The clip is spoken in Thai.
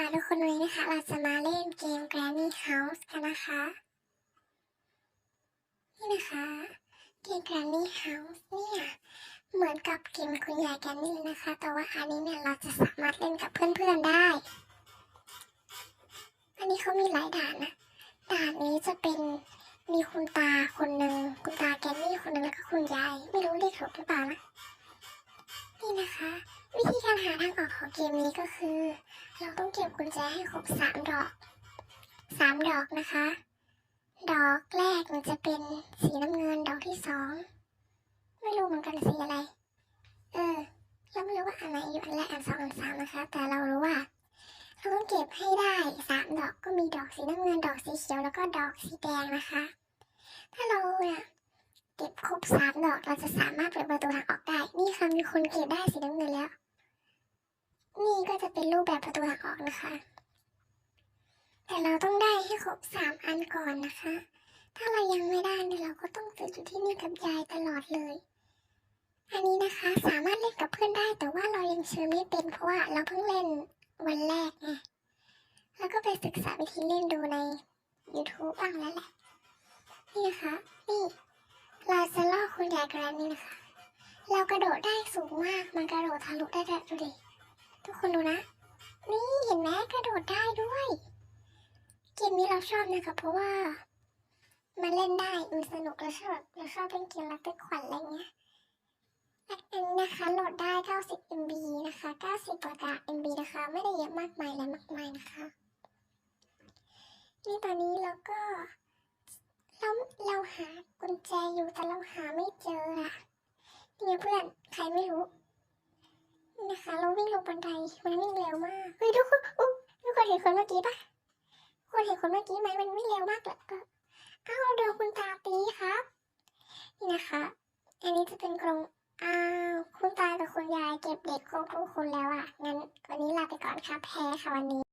ค่ะทุกคนวันนี้นะคะ เราจะมาเล่นเกม Granny House กันนะคะ นี่นะคะ เกม Granny House เนี่ยเหมือนกับเกมคุณยายแกรนนี่นะคะ แต่ว่าอันนี้เนี่ยเราจะสามารถเล่นกับเพื่อนๆได้ อันนี้เขามีหลายด่านนะด่านนี้จะเป็นมีคุณตาคนหนึ่งคุณตาแกรนนี่คนหนึ่งแล้วก็คุณยาย ไม่รู้เรียกถูกหรือเปล่านะนี่นะคะ หาทางออกของเกมนี้ก็คือ เราต้องเก็บกุญแจให้ครบสามดอกสามดอกนะคะ ดอกแรกมันจะเป็นสีน้ำเงินดอกที่สองไม่รู้เหมือนกันสีอะไร เออ เราไม่รู้ว่าอันไหนอยู่อันแรกอันสองอันสามนะคะ แต่เรารู้ว่าเราต้องเก็บให้ได้สามดอกก็มีดอกสีน้ำเงินดอกสีเขียวแล้วก็ดอกสีแดงนะคะ ถ้าเราเนี่ยเก็บครบสามดอกเราจะสามารถเปิดประตูทางออกได้ นี่ค่ะมีคนเก็บได้สีน้ำเงินแล้ว จะเป็นรูปแบบประตูทางออกนะคะ แต่เราต้องได้ให้ครบสามอันก่อนนะคะ ถ้าเรายังไม่ได้เนี่ยเราก็ต้องติดอยู่ที่นี่กับยายตลอดเลย อันนี้นะคะสามารถเล่นกับเพื่อนได้ แต่ว่าเรายังเชื่อไม่เป็นเพราะว่าเราเพิ่งเล่นวันแรกไง แล้วก็ไปศึกษาวิธีเล่นดูใน YouTube บ้างแล้วแหละ นี่นะคะ นี่เราจะล่อคุณยายแกรนนี่นะคะ เรากระโดดได้สูงมาก มันกระโดดทะลุได้ด้วยดูดิ ทุกคนดูนะ นี่เห็นไหมกระโดดได้ด้วย เกมนี้เราชอบนะคะเพราะว่า มันเล่นได้มันสนุกเราชอบเราชอบเล่นเกมรับเป็นขวัญอะไรเงี้ยอันนี้นะคะโหลดได้ 90 MB นะคะ 90กว่า MB นะคะ ไม่ได้เยอะมากมายอะไรมากมายนะคะ นี่ตอนนี้เราก็เราเราหากุญแจอยู่แต่เราหาไม่เจออะเนี่ยเพื่อนใครไม่รู้ นะคะ เราวิ่งลงบันไดมันวิ่งเร็วมากเฮ้ยทุกคนอุ๊ทุกคนเห็นคนเมื่อกี้ปะคนเห็นคนเมื่อกี้ไหมมันวิ่งเร็วมากเลยก็อ้าวโดนคุณตาตีครับนี่นะคะ อันนี้จะเป็นกรงอ้าวคุณตากับคุณยายเก็บเด็กครบทุกคนแล้วอะงั้นวันนี้ลาไปก่อนค่ะแพ้ค่ะวันนี้